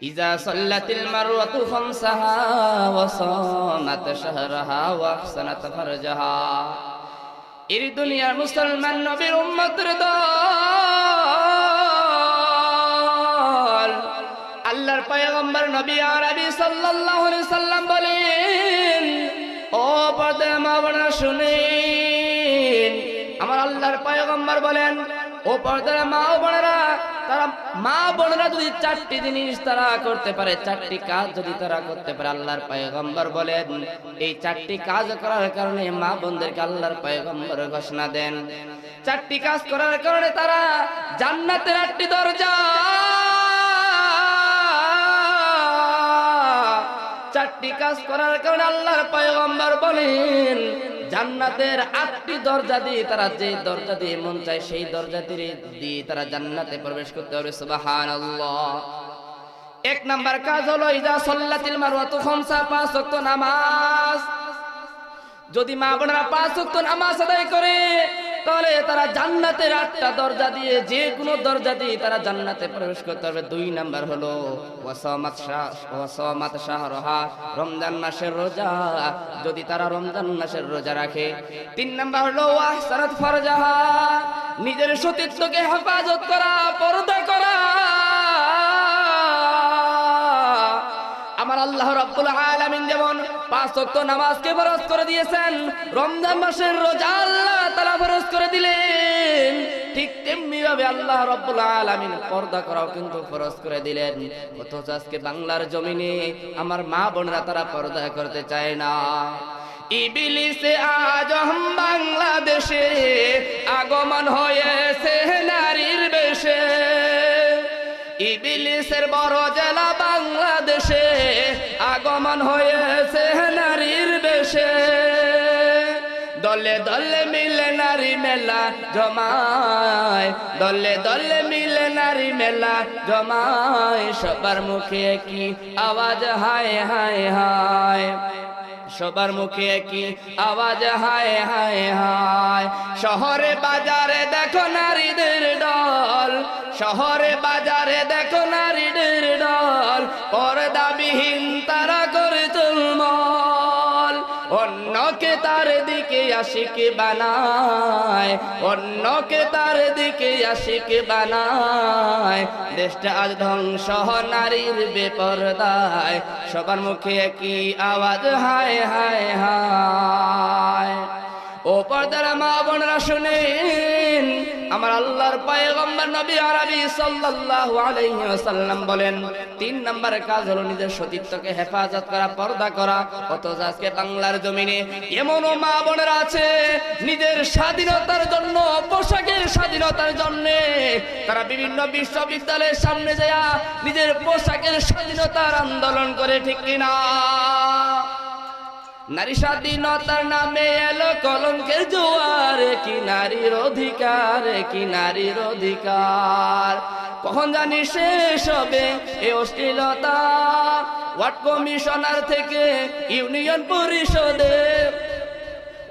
إذا صلت المروة خمسها وصامت شهرها وأحسنت فرجها এর দুনিয়ার মুসলমান নবীর উম্মতের দল আল্লাহর পয়গম্বর নবী আরবি সাল্লাল্লাহু আলাইহি সাল্লাম বলেন ও পর্দার মা বোনেরা শুনেন আমার আল্লাহর পয়গম্বর বলেন ও পর্দার মা ও বোনেরা তারা মা বোনেরা যদি চারটি জিনিস তারা করতে পারে, চারটি কাজ যদি তারা করতে পারে, আল্লাহর পয়গম্বর বলেন, এই চারটি কাজ করার কারণে মা বোনদেরকে আল্লাহর পয়গম্বর ঘোষণা দেন। চারটি কাজ করার কারণে তারা জান্নাতের আটটি দরজা, চারটি কাজ করার কারণে আল্লাহর পয়গম্বর বলেন জান্নাতের আটটি দরজা দিয়ে তারা যে দরজা দিয়ে মন চায়, সেই দরজা দিয়ে তারা জান্নাতে প্রবেশ করতে পারবে। সুবহানাল্লাহ। এক নাম্বার কাজ হলো, ইজা সল্লাতিল মারওয়াতু খামসা পাঁচ ওয়াক্ত নামাজ। যদি মা বোনেরা পাঁচ ওয়াক্ত নামাজ আদায় করে তাহলে তারা জান্নাতের আটটা দরজা দিয়ে যে কোনো দরজা দিয়ে তারা জান্নাতে প্রবেশ করতে পারবে। দুই নাম্বার হলো রমজান মাসের রোজা। যদি তারা রমজান মাসের রোজা রাখে। তিন নাম্বার হলো ফরজাহা, নিজের সতীত্বকে হেফাজত করা, পর্দা করা। আমার আল্লাহ রাব্বুল আলামিন যেমন পাঁচ নামাজকে ফরজ করে দিয়েছেন, রমজান মাসের রোজা আল্লাহ ফরজ ভাবে আল্লাহ রাব্বুল আলামিন পর্দা করাও কিন্তু ফরজ করে দিলেন। অথচ আজকে বাংলার জমিনে আমার মা বোনরা তারা পর্দা করতে চায় না। ইবিলিসে আজ বাংলাদেশে আগমন হয়েছে নারীর বেশে। ইবিলিসের বড় জেলা বাংলাদেশে আগমন হয়েছে নারীর বেশে। দলে দলে মিলে নারী মেলা জমায়। দলে দলে মিলে নারী মেলা জমায়। সবার মুখে কি আওয়াজ, হায় হায় হায়। সবার মুখে কি আওয়াজ, হায় হায় হায়। শহরে বাজারে দেখো নারীদের দল। শহরে বাজারে দেখো নারীদের আশিক বানায়, অন্যকে তার দিকে আশিক বানায়। দেশটা আজ ধ্বংস, নারীর বেপরদায়। সবার মুখে কি আওয়াজ, হায় হায় হায়। ও পর্দারা মা বোনরা শুনেন আমার আল্লাহর পয়গম্বর নবী আরবি সাল্লাল্লাহু আলাইহি ওয়াসাল্লাম বলেন, তিন নাম্বার কাজ হলো নিজের সতীত্বকে হেফাজত করা, পর্দা করা। অথচ আজকে বাংলার জমিনে এমনও মা বোনেরা আছে, নিজের স্বাধীনতার জন্য, পোশাকের স্বাধীনতার জন্য তারা বিভিন্ন বিশ্ববিদ্যালয়ের সামনে যায় নিজের পোশাকের স্বাধীনতার আন্দোলন করে ঠিক কিনা? নারী স্বাধীনতার নামে এলো কলঙ্কের জোয়ার, কি নারীর অধিকার, কি নারীর অধিকার? কখন জানি শেষ হবে এ অশ্লীলতা? ওয়ার্ড কমিশনার থেকে ইউনিয়ন পরিষদে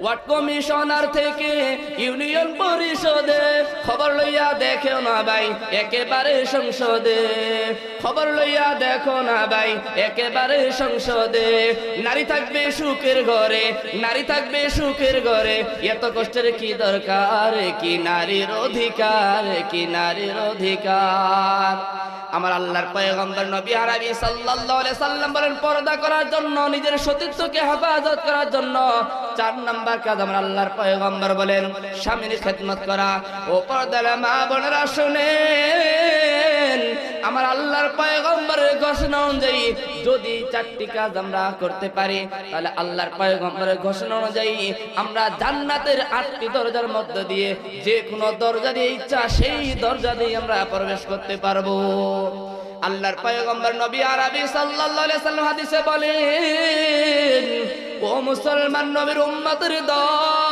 ওয়ার্ড কমিশনার থেকে ইউনিয়ন পরিষদে খবর লইয়া দেখো না ভাই, একেবারে সংসদে। খবর লইয়া দেখো না ভাই, একেবারে সংসদে। নারী থাকবে সুখের ঘরে, নারী থাকবে সুখের ঘরে। এত কষ্টের কি দরকার, কি নারীর অধিকার, কি নারীর অধিকার? আমার আল্লাহর পয়গম্বর নবী আরবি সাল্লাল্লাহু আলাইহি সাল্লাম বলেন, পর্দা করার জন্য, নিজের সতীত্বকে হেফাজত করার জন্য। চার নাম্বার কাজ আমার আল্লাহর পয়গম্বর বলেন, স্বামীর খেদমত করা। ও পর্দার মা বোনেরা শুনেন, আমার আল্লাহর পয়গম্বরের ঘোষণা অনুযায়ী যদি চারটি কাজ আমরা করতে পারি, তাহলে আল্লাহর পয়গম্বরের ঘোষণা অনুযায়ী আমরা জান্নাতের আটটি দরজার মধ্য দিয়ে যে কোনো দরজা দিয়ে ইচ্ছা, সেই দরজা দিয়ে আমরা প্রবেশ করতে পারব। আল্লাহর পয়গম্বর নবী আরবি সাল্লাল্লাহু বলেন ও মুসলমান নবীর উম্মতের দল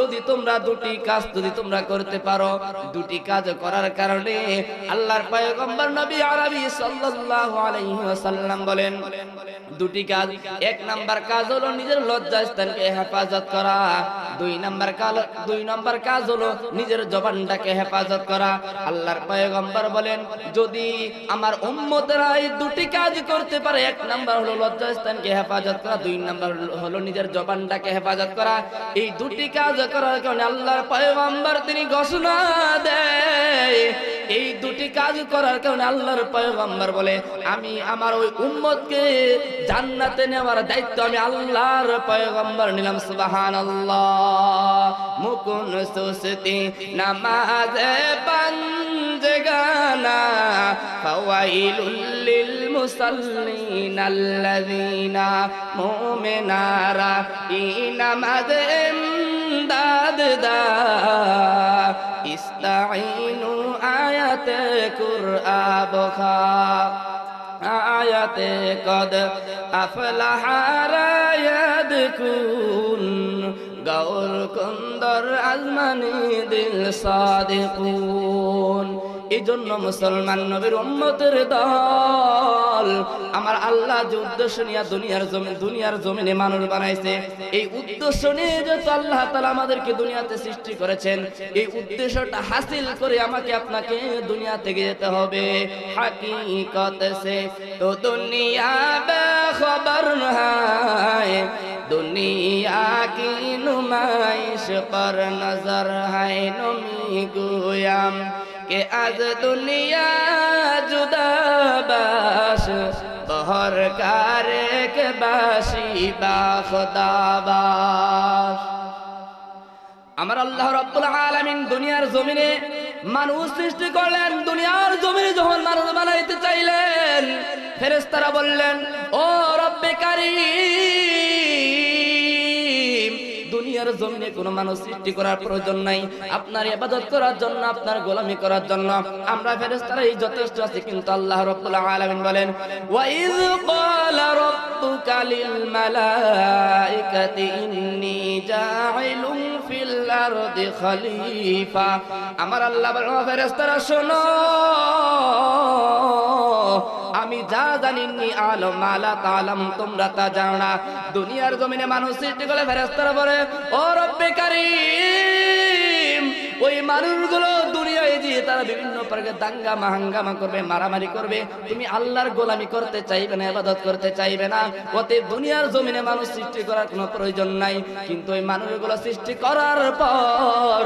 যদি তোমরা দুটি কাজ যদি তোমরা করতে পারো, দুটি কাজ করার কারণে আল্লাহর পয়গম্বর নবী আরবি সাল্লাল্লাহু আলাইহি ওয়াসাল্লাম বলেন, দুটি কাজ, এক নাম্বার কাজ হলো নিজের লজ্জাস্থানকে হেফাজত করা, দুই নাম্বার কাল, দুই নাম্বার কাজ হলো নিজের জবানটাকে হেফাজত করা। আল্লাহর পয়গম্বর বলেন, যদি আমার উম্মতেরা এই দুটি কাজ করতে পারে, এক নাম্বার হলো লজ্জাস্থানকে হেফাজত করা, দুই নাম্বার হলো নিজের জবানটাকে হেফাজত করা, এই দুটি কাজ করার কারণে আল্লাহর পয়গম্বর তিনি ঘোষণা দেয়। এই দুটি কাজ করার কারণে আল্লাহর পয়গম্বর বলে, আমি আমার ওই উম্মতকে জান্নাতে নেওয়ার দায়িত্ব আমি আল্লাহর পয়গম্বর নিলাম, সুবহানাল্লাহ। মুকুন সুসতি নামাজে পাঞ্জগানা ফাওয়াইলুল লিল মুসাল্লিন আল্লাযিনা মুমিনারা ইনামাজে ইমদাদ দা ইস্তাইনু আয়াতে কুরআ বখা আয়াতে কদ আফলাহারায়াদ কুন গৌর কন্দর আজমানি দিল সাদিকুন। এই জন্য মুসলমান নবীর উম্মতের দল আমার আল্লাহ যে উদ্দেশ্য নিয়ে দুনিয়ার জমিন দুনিয়ার জমিনে মানুষ বানাইছে, এই উদ্দেশ্য নিয়ে যত আল্লাহ তালা আমাদেরকে দুনিয়াতে সৃষ্টি করেছেন, এই উদ্দেশ্যটা হাসিল করে আমাকে আপনাকে দুনিয়া থেকে যেতে হবে। হাকিকত সে তো দুনিয়া বেখবর হায় দুনিয়া কি নুমাইশ পর নজর হায় নমি গুয়াম। কে আজ দুনিয়া জুদাবাস, বহর কারে কে বাসি বা আমার আল্লাহ রব্বুল আলামিন দুনিয়ার জমিনে মানুষ সৃষ্টি করলেন, দুনিয়ার জমিনে যখন মানুষ বানাইতে চাইলেন ফেরেস্তারা বললেন, ও রব্বে কারিম দুনিয়ার জমিনে কোনো মানুষ সৃষ্টি করার প্রয়োজন নাই। আপনার ইবাদত করার জন্য, আপনার গোলামি করার জন্য আমরা ফেরেশতারাই যথেষ্ট আছি, কিন্তু আল্লাহ রাব্বুল আলামিন বলেন ওয়া ইয ক্বালা রাব্বুকা লিল মালাইকাতি ইন্নী জাইলুন ফিল আরদি খলিফা। আমার আল্লাহ বলেন ফেরেশতারা, শোনো, আমি যা জানিনি আলম মালা তালাম তোমরা তা জানো দুনিয়ার জমিনে মানুষ সৃষ্টি করে ফেরেস্তারা বলে ও ওই মানুষগুলো দুনিয়ায় যে তারা বিভিন্ন প্রকার দাঙ্গা, মাহাঙ্গামা করবে, মারামারি করবে। তুমি আল্লাহর গোলামি করতে চাইবে না, ইবাদত করতে চাইবে না। ওতে দুনিয়ার জমিনে মানুষ সৃষ্টি করার কোনো প্রয়োজন নাই। কিন্তু ওই মানুষগুলো সৃষ্টি করার পর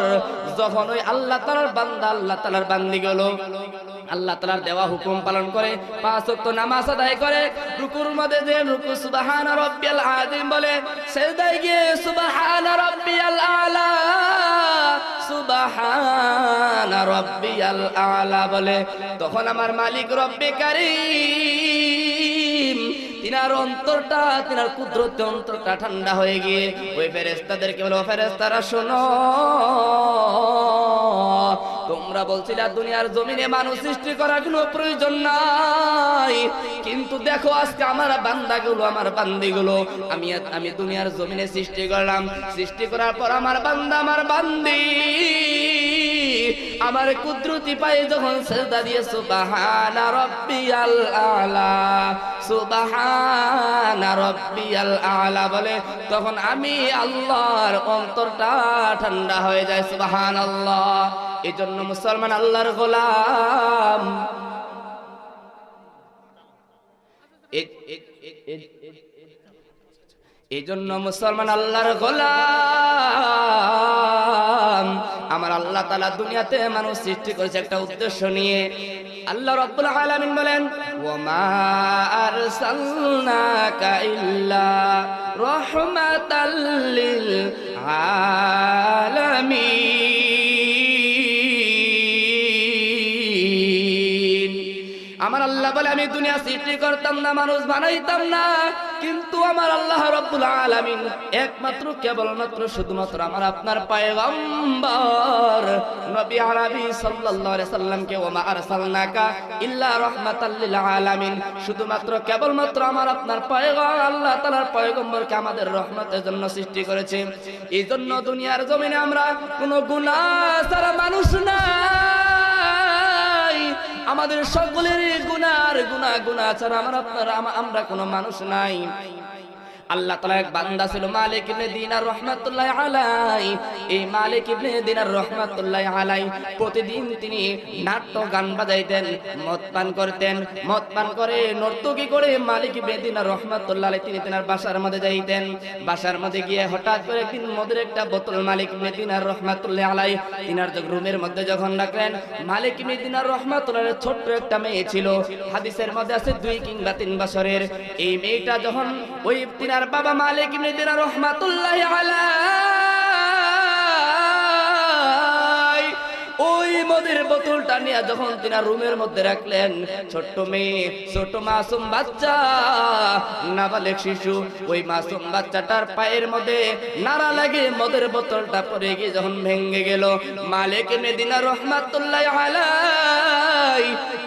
যখন ওই আল্লাহ তালার বান্দা, আল্লাহ তালার বান্দি গুলো। আল্লাহ তালার দেওয়া হুকুম পালন করে, পাঁচ নামাজ আদায় করে, রুকুর মধ্যে যে রুকু, সুবহান রাব্বিয়াল আযীম বলে, সেজদায় গিয়ে সুবাহান রাব্বিয়াল আলা, সুবহান রাব্বিয়াল আলা বলে, তখন আমার মালিক রব্বে কারীম, তিনার অন্তরটা, তিনার কুদরতে অন্তরটা ঠান্ডা হয়ে গিয়ে, ওই ফেরেস্তাদেরকে বলো ফেরেস্তারা শোনো। তোমরা বলছিল দুনিয়ার জমিনে মানুষ সৃষ্টি করার কোনো প্রয়োজন নাই। কিন্তু দেখো আজকে আমার বান্দাগুলো, আমার বান্দিগুলো, আমি আমি দুনিয়ার জমিনে সৃষ্টি করলাম। সৃষ্টি করার পর আমার বান্দা, আমার বান্দি। আমার কুদরতি পায়ে যখন সেজদা দিয়ে সুবহানা রাব্বিয়াল আলা, সুবহানা রাব্বিয়াল আলা বলে, তখন আমি আল্লাহর অন্তরটা ঠান্ডা হয়ে যায় সুবহানাল্লাহ। এই জন্য মুসলমান আল্লাহর গোলাম। এই জন্য মুসলমান আল্লাহর গোলাম। আমার আল্লাহ তালা দুনিয়াতে মানুষ সৃষ্টি করেছে একটা উদ্দেশ্য নিয়ে। আল্লাহ রব্বুল আলামিন বলেন ওমা আরসালনাকা ইল্লা রাহমাতাল লিল আমি দুনিয়া সৃষ্টি করতাম না, মানুষ বানাইতাম না। কিন্তু আমার আল্লাহ রব্বুল আলামিন একমাত্র কেবলমাত্র শুধুমাত্র আমার আপনার পয়গম্বর নবী আরবি সাল্লাল্লাহু আলাইহি সাল্লামকে ওমা আরসালনাকা ইল্লা রাহমাতাল লিল আলামিন শুধুমাত্র কেবলমাত্র আমার আপনার পয়গম্বর, আল্লাহ তাআলার পয়গম্বরকে আমাদের রহমতের জন্য সৃষ্টি করেছে। এই জন্য দুনিয়ার জমিনে আমরা কোনো গুনাহ ছাড়া মানুষ না। আমাদের সকলের গুনার গুনা গুনা ছাড়া আমার আপনার আম- আমরা কোনো মানুষ নাই। আল্লাহ তাআলা এক বান্দা ছিল মালিক ইবনে দিনার রহমাতুল্লাহ আলাই এই মালিক ইবনে দিনার রহমাতুল্লাহ আলাই প্রতিদিন তিনি নাট্য গান বাজাইতেন, মদ পান করতেন, মদ পান করে নর্তকী করে মালিক ইবনে দিনার রহমাতুল্লাহ আলাই তিনি তেনার বাসার মধ্যে যাইতেন। বাসার মধ্যে গিয়ে হঠাৎ করে একদিন মদের একটা বোতল মালিক ইবনে দিনার রহমাতুল্লাহ আলাই তিনার রুমের মধ্যে যখন রাখলেন মালিক ইবনে দিনার রহমাতুল্লাহ ছোট্ট একটা মেয়ে ছিল। হাদিসের মধ্যে আছে দুই কিংবা তিন বছরের। এই মেয়েটা যখন ওই তিনার বাবা মালিক ইবনে রহমাতুল্লাহ ওই মদের বোতলটা যখন রুমের মধ্যে রাখলেন, ছোট্ট মেয়ে বাচ্চা শিশু, ওই বাচ্চাটার পায়ের মধ্যে নাড়া লাগে মদের বোতলটা পড়ে গিয়ে যখন ভেঙে গেল, মালিক মেদিনা রহমাতুল্লাহ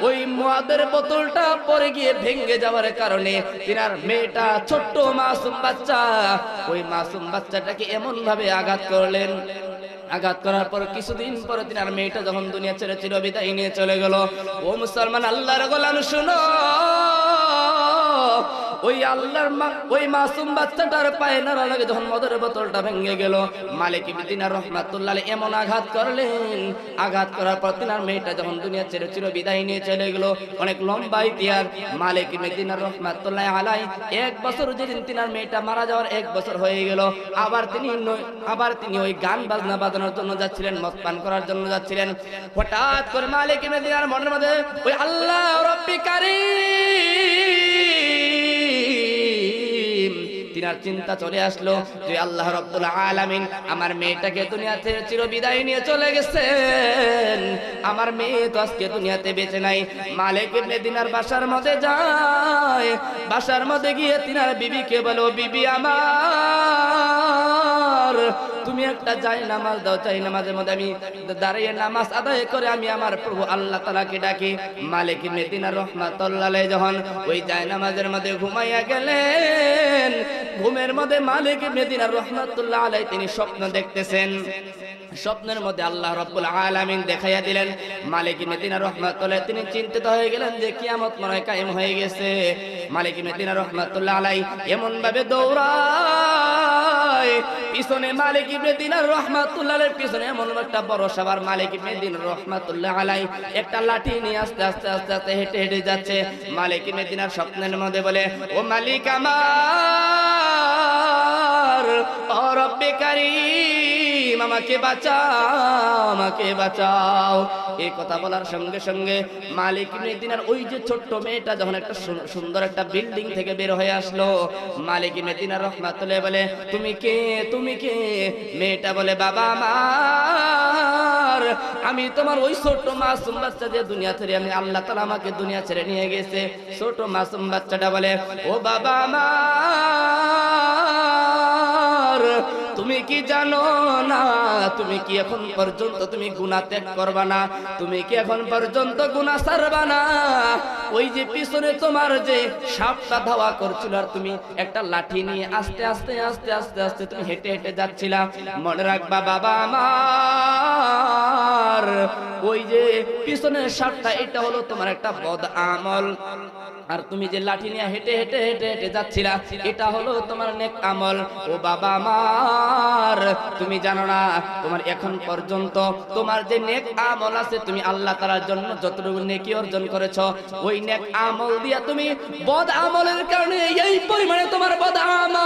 ওই মদের বোতলটা পরে গিয়ে ভেঙে যাওয়ার কারণে তিনার মেয়েটা ছোট্ট মাসুম বাচ্চা। ওই মাসুম বাচ্চাটাকে এমন ভাবে আঘাত করলেন। আঘাত করার পর কিছুদিন পরে তিনার মেয়েটা যখন দুনিয়া ছেড়ে চির বিদায় নিয়ে চলে গেল, ও মুসলমান, আল্লাহর গোলাম, শুনো। ওই আল্লাহর মা ওই মাসুম বাচ্চাটার পায়ে নাড়া লাগে যখন মদের বোতলটা ভেঙে গেল। মালিক বিদিনা রহমাতুল্লাহ এমন আঘাত করলেন। আঘাত করার পর তিনার মেয়েটা যখন দুনিয়া ছেড়ে চির বিদায় নিয়ে চলে গেল, অনেক লম্বা ইতিহাস। মালিক মেদিনা রহমাতুল্লাহ আলাই এক বছর যেদিন তিনার মেয়েটা মারা যাওয়ার এক বছর হয়ে গেল, আবার তিনি আবার তিনি ওই গান বাজনা বাজানোর জন্য যাচ্ছিলেন, মদ পান করার জন্য যাচ্ছিলেন। হঠাৎ করে মালিক মেদিনার মনের মধ্যে, ওই আল্লাহ রব্বি কারীম তিনার চিন্তা চলে আসলো যে আল্লাহ রব্বুল আলামিন আমার মেয়েটাকে দুনিয়াতে চির বিদায় নিয়ে চলে গেছেন। আমার মেয়ে তো আজকে দুনিয়াতে বেঁচে নাই। মালিক ইবনে দিনার বাসার মধ্যে যায়। বাসার মধ্যে গিয়ে তিনার বিবিকে বলো বিবি আমার, তুমি একটা যাই নামাজ দাও। চাই নামাজের মধ্যে আমি দাঁড়িয়ে নামাজ আদায় করে আমি আমার প্রভু আল্লাহ তালাকে ডাকি। মালিক মেদিনা রহমাতুল্লাহ যখন ওই যাই নামাজের মধ্যে ঘুমাইয়া গেলেন মধ্যে মালিক মেদিনা রহমাতুল্লাহ আলাই তিনি স্বপ্ন দেখতেছেন। স্বপ্নের মধ্যে আল্লাহ রব্বুল আলামিন দেখাইয়া দিলেন, মালিক মেদিনা রহমাতুল্লাহ, তিনি চিন্তিত হয়ে গেলেন যে কিয়ামত মনে কায়েম হয়ে গেছে। মালিক মেদিনা রহমাতুল্লাহ আলাই এমন ভাবে দৌড়ায়, পিছনে মালিক ইবনে দিনার রহমাতুল্লাহের পিছনে এমন একটা বড় সবার মালিক দিনার রহমাতুল্লাহ আলাই একটা লাঠি নিয়ে আস্তে আস্তে আস্তে আস্তে হেঁটে হেঁটে যাচ্ছে। মালিক ইবনে দিনার স্বপ্নের মধ্যে বলে, ও মালিক আমার কারীম আমাকে বাঁচাও আমাকে বাঁচাও। এই কথা বলার সঙ্গে সঙ্গে মালিক ইবনে দিনার ওই যে ছোট্ট মেয়েটা যখন একটা সুন্দর একটা বিল্ডিং থেকে বের হয়ে আসলো, মালিক ইবনে দিনার রহমাতুল্লাহ বলে, তুমি কে? তুমি কে? মেয়েটা বলে, বাবা আমার, আমি তোমার ওই ছোট মাসুম বাচ্চা যে দুনিয়া ছেড়ে আমি আল্লাহ তালা আমাকে দুনিয়া ছেড়ে নিয়ে গেছে। ছোট মাসুম বাচ্চাটা বলে, ও বাবা আমার কি জানো না? তুমি কি এখন পর্যন্ত তুমি গুনাহ ত্যাগ করবা না? তুমি কি এখন পর্যন্ত গুনাহ ছাড়বা না? ওই যে পিছনে তোমার যে সাপটা ধাওয়া করছিল আর তুমি একটা লাঠি নিয়ে আস্তে আস্তে আস্তে আস্তে আস্তে তুমি হেঁটে হেঁটে যাচ্ছিলা। মনে রাখবা বাবা আমার, ওই যে পিছনের সাপটা, এটা হলো তোমার একটা বদ আমল। আর তুমি যে লাঠি নিয়ে হেঁটে হেঁটে হেঁটে হেঁটে যাচ্ছিলা, এটা হলো তোমার নেক আমল। ও বাবা আমার তুমি জানো না, তোমার এখন পর্যন্ত তোমার যে নেক আমল আছে, তুমি আল্লাহ তাআলার জন্য যতটুকু নেকি অর্জন করেছ, ওই নেক আমল দিয়া তুমি বদ আমলের কারণে এই পরিমাণে তোমার বদ আমল,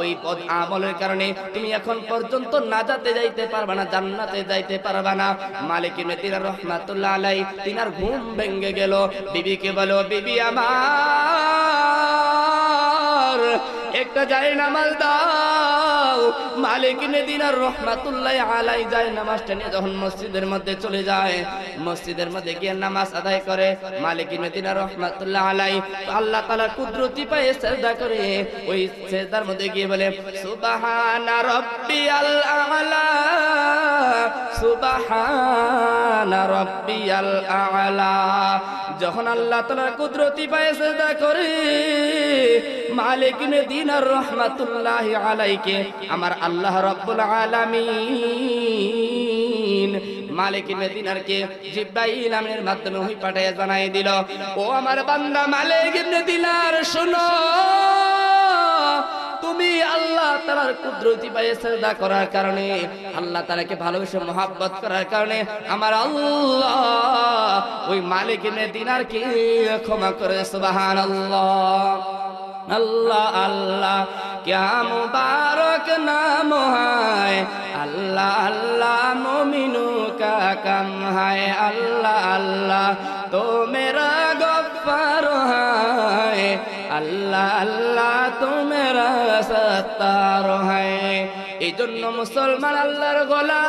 ওই পদ আমলের কারণে তুমি এখন পর্যন্ত নাজাতে যাইতে পারবা না, জান্নাতে যাইতে পারবা না। মালিক মেতিরা রহমাতুল্লাহ আলাই তিনার ঘুম ভেঙে গেল। বিবিকে বলো, বিবি আমার একটা যায় নামাজ দাও। মালিক মেদিনার রহমাতুল্লাহ আলাই যায় নামাজটা নিয়ে যখন মসজিদের মধ্যে চলে যায়, মসজিদের মধ্যে গিয়ে নামাজ আদায় করে, মালিক মেদিনার রহমাতুল্লাহ আলাই আল্লাহ তাআলার কুদরতি পায়ে সেজদা করে, ওই সেজদার মধ্যে গিয়ে বলে, সুবহানা রাব্বিয়াল আ'লা। সুবহানা রাব্বিয়াল আ'লা। যখন আল্লাহ তাআলার কুদরতি পায়ে সেজদা করে, মালিক মেদিনার রহমাতুল্লাহ আলাইকে, আমার আল্লাহ রাব্বুল আলামিন মালিক মেদিনারকে জিব্রাইল আমিনের মাধ্যমে ওহি পাঠিয়ে জানাই দিল, ও আমার বান্দা, মালিক ইবনে দিনার শোনো। আমি আল্লাহ তালার কুদরতি পায়ে শ্রদ্ধা করার কারণে, আল্লাহ তালাকে ভালোবেসে মোহাব্বত করার কারণে আমার আল্লাহ ওই মালিক দিনারকে ক্ষমা করে সুবাহান আল্লাহ আল্লাহ আল্লাহ কেম বারক নাম হায়। আল্লাহ আল্লাহ মমিনু কাকাম হায়। আল্লাহ আল্লাহ, তো মেরা আল্লাহ আল্লাহ তোমেরা সত্তার হয়। এই জন্য মুসলমান আল্লাহর গোলা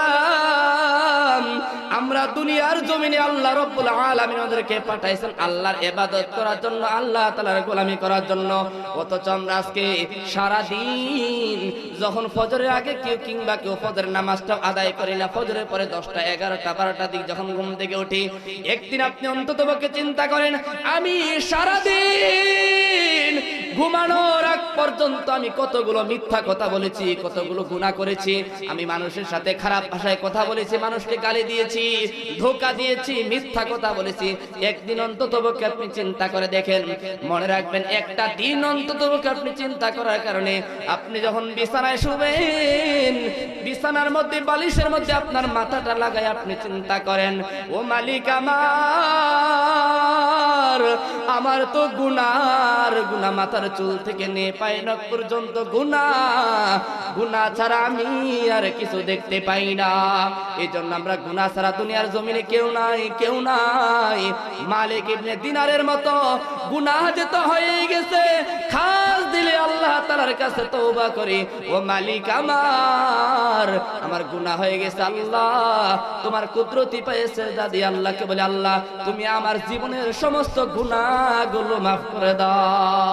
আমরা দুনিয়ার জমিনে আল্লাহ রব্বুল আলামিন ওদেরকে পাঠাইছেন আল্লাহর ইবাদত করার জন্য, আল্লাহ তাআলার গোলামি করার জন্য। অথচ আমরা আজকে সারা দিন যখন ফজরের আগে কেউ কিংবা কেউ ফজরের নামাজটা আদায় করি না, ফজরের পরে দশটা, এগারোটা বারোটা দিক যখন ঘুম থেকে উঠি, একদিন আপনি অন্ততপক্ষে চিন্তা করেন, আমি সারা দিন ঘুমানোর আগ পর্যন্ত আমি কতগুলো মিথ্যা কথা বলেছি, কতগুলো গুনাহ করেছি, আমি মানুষের সাথে খারাপ ভাষায় কথা বলেছি, মানুষকে গালি দিয়েছি, ধোকা দিয়েছি, মিথ্যা কথা বলেছি। একদিন অন্তত আপনি চিন্তা করে দেখেন, মনে রাখবেন, একটা দিন অন্তত আপনি চিন্তা করার কারণে আপনি যখন বিছানায় শুবেন, বিছানার মধ্যে, বালিশের মধ্যে আপনার মাথাটা লাগায় আপনি চিন্তা করেন, ও মালিক আমার আমার তো গুনার গুনা মাথার চুল থেকে নিয়ে পায় নখ পর্যন্ত গুনা গুনা ছাড়া আমি আর কিছু দেখতে পাই না। এই জন্য আমরা গুনা ছাড়া দুনিয়ার জমিনে কেউ নাই কেউ নাই। মালিক ইবনে দিনারের মতো গুনাহ যেত হয়ে গেছে, খাস দিলে আল্লাহ তাআলার কাছে তওবা করি, ও মালিক আমার আমার গুনাহ হয়ে গেছে আল্লাহ। তোমার কুদরতি পেয়েছে দাদি আল্লাহকে বলে, আল্লাহ, তুমি আমার জীবনের সমস্ত গুনাহগুলো মাফ করে দাও।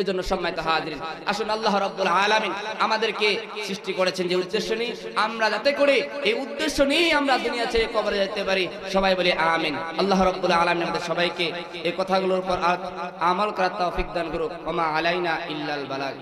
এই জন্য সম্মানিত হাজির আসুন আল্লাহ রব্বুল আলামিন আমাদেরকে সৃষ্টি করেছেন যে উদ্দেশ্য নিয়ে। আমরা যাতে করে এই উদ্দেশ্য নিয়ে আমরা দুনিয়া ছেড়ে কবরে যেতে পারি। সবাই বলি আমিন। আল্লাহ রব্বুল আলামিন আমাদের সবাইকে এই কথাগুলোর উপর আমল করার তৌফিক দান করুক। ওমা আলাইনা ইল্লাল বালাগ।